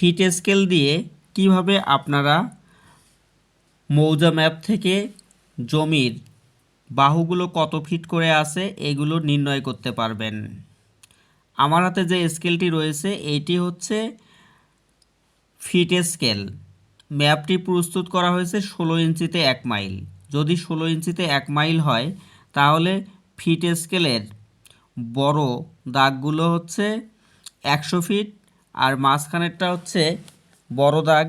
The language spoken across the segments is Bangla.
ফিট স্কেল দিয়ে কীভাবে আপনারা মৌজা ম্যাপ থেকে জমির বাহুগুলো কত ফিট করে আছে এগুলো নির্ণয় করতে পারবেন। আমার হাতে যে স্কেলটি রয়েছে এইটি হচ্ছে ফিট স্কেল ম্যাপটি প্রস্তুত করা হয়েছে ষোলো ইঞ্চিতে এক মাইল যদি ষোলো ইঞ্চিতে এক মাইল হয়, তাহলে ফিট স্কেলের বড় দাগগুলো হচ্ছে একশো ফিট আর মাঝখানেরটা হচ্ছে বড় দাগ।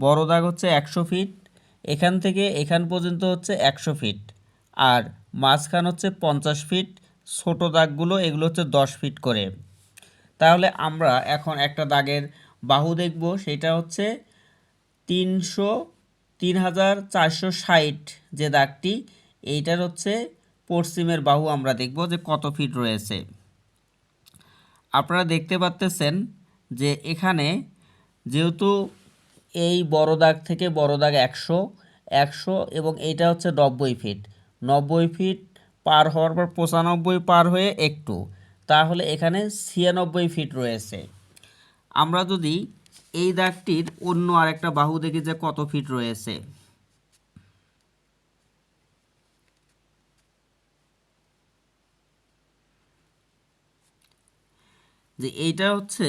বড় দাগ হচ্ছে একশো ফিট। এখান থেকে এখান পর্যন্ত হচ্ছে একশো ফিট। আর মাঝখান হচ্ছে পঞ্চাশ ফিট। ছোটো দাগগুলো, এগুলো হচ্ছে দশ ফিট করে। তাহলে আমরা এখন একটা দাগের বাহু দেখব। সেটা হচ্ছে তিনশো, তিন হাজার চারশো ষাট যে দাগটি, এইটার হচ্ছে পশ্চিমের বাহু আমরা দেখব যে কত ফিট রয়েছে। আপনারা দেখতে পাচ্তেছেন যে এখানে যেহেতু এই বড় দাগ থেকে বড় দাগ একশো একশো এবং এইটা হচ্ছে নব্বই ফিট নব্বই ফিট পার হওয়ার পর পঁচানব্বই পার হয়ে একটু। তাহলে এখানে ছিয়ানব্বই ফিট রয়েছে। আমরা যদি এই দাগটির অন্য আরেকটা বাহু দেখি যে কত ফিট রয়েছে। যে এইটা হচ্ছে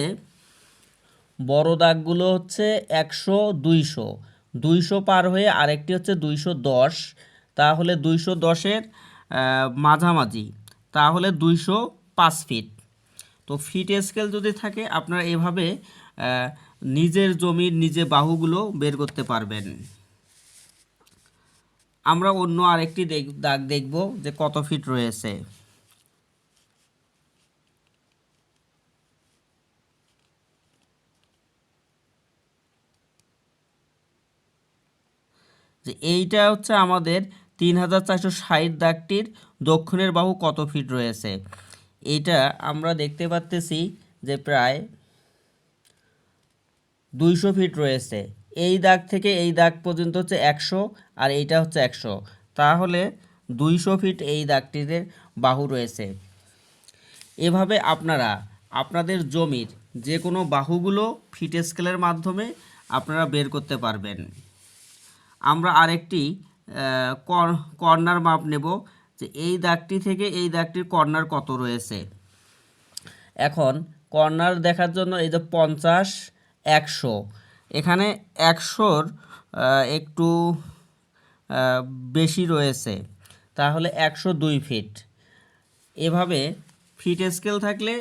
বড় দাগগুলো হচ্ছে একশো, দুইশো। দুইশো পার হয়ে আরেকটি হচ্ছে দুইশো দশ। তাহলে দুইশো দশের মাঝামাঝি। তাহলে দুইশো পাঁচ ফিট। তো ফিট স্কেল যদি থাকে, আপনারা এভাবে নিজের জমির নিজে বাহুগুলো বের করতে পারবেন। আমরা অন্য আরেকটি দাগ দেখব যে কত ফিট রয়েছে। যে এইটা হচ্ছে আমাদের তিন হাজার চারশো ষাট দাগটির দক্ষিণের বাহু কত ফিট রয়েছে। এইটা আমরা দেখতে পাচ্তেছি যে প্রায় দুইশো ফিট রয়েছে। এই দাগ থেকে এই দাগ পর্যন্ত হচ্ছে একশো আর এইটা হচ্ছে একশো। তাহলে দুইশো ফিট এই দাগটিতে বাহু রয়েছে। এভাবে আপনারা, আপনাদের জমির যে কোনো বাহুগুলো ফিট স্কেলের মাধ্যমে আপনারা বের করতে পারবেন। আমরা আরেকটি কর্নার মাপ নেব যে এই দাগটি থেকে এই দাগটির কর্নার কত রয়েছে। এখন কর্নার দেখার জন্য এই যে পঞ্চাশ, একশো। এখানে একশোর একটু বেশি রয়েছে। তাহলে একশো দুই ফিট। এভাবে ফিট স্কেল থাকলে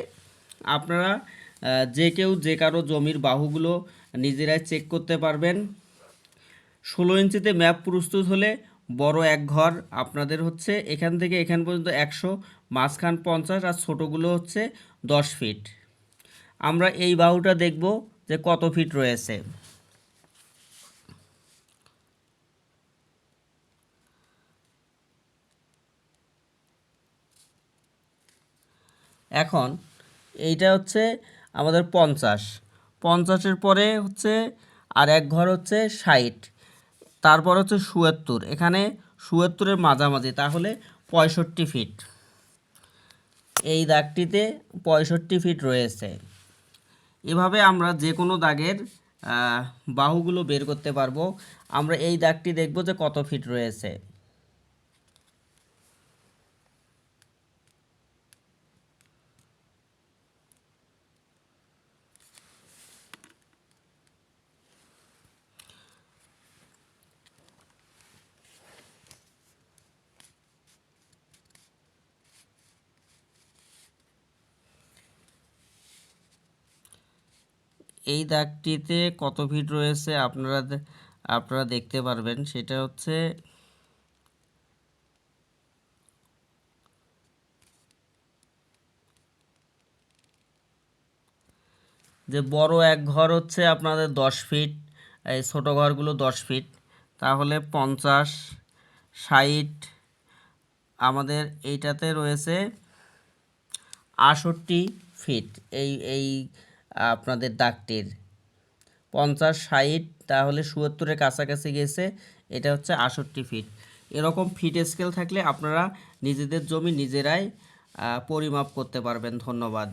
আপনারা যে কেউ যে কারও জমির বাহুগুলো নিজেরাই চেক করতে পারবেন। ষোলো ইঞ্চিতে ম্যাপ প্রস্তুত হলে বড় এক ঘর আপনাদের হচ্ছে এখান থেকে এখান পর্যন্ত একশো, মাঝখান পঞ্চাশ আর ছোটোগুলো হচ্ছে দশ ফিট আমরা এই বাহুটা দেখব যে কত ফিট রয়েছে। এখন এইটা হচ্ছে আমাদের পঞ্চাশ। পঞ্চাশের পরে হচ্ছে আর এক ঘর হচ্ছে ষাট। তারপর হচ্ছে সুয়াত্তর। এখানে সুয়াত্তরের মাঝামাঝি, তাহলে পঁয়ষট্টি ফিট এই দাগটিতে পঁয়ষট্টি ফিট রয়েছে। এভাবে আমরা যে কোনো দাগের বাহুগুলো বের করতে পারব। আমরা এই দাগটি দেখব যে কত ফিট রয়েছে। এই দাগটিতে কত ফিট রয়েছে আপনারা আপনারা দেখতে পারবেন। সেটা হচ্ছে যে বড় এক ঘর হচ্ছে আপনাদের দশ ফিট এই ছোটো ঘরগুলো দশ ফিট তাহলে পঞ্চাশ, ষাট, আমাদের এইটাতে রয়েছে আষট্টি ফিট এই এই আপনাদের দাগটির। পঞ্চাশ, ষাট, তাহলে সুয়াত্তরের কাছাকাছি গেছে। এটা হচ্ছে আষট্টি ফিট এরকম ফিট স্কেল থাকলে আপনারা নিজেদের জমি নিজেরাই পরিমাপ করতে পারবেন। ধন্যবাদ।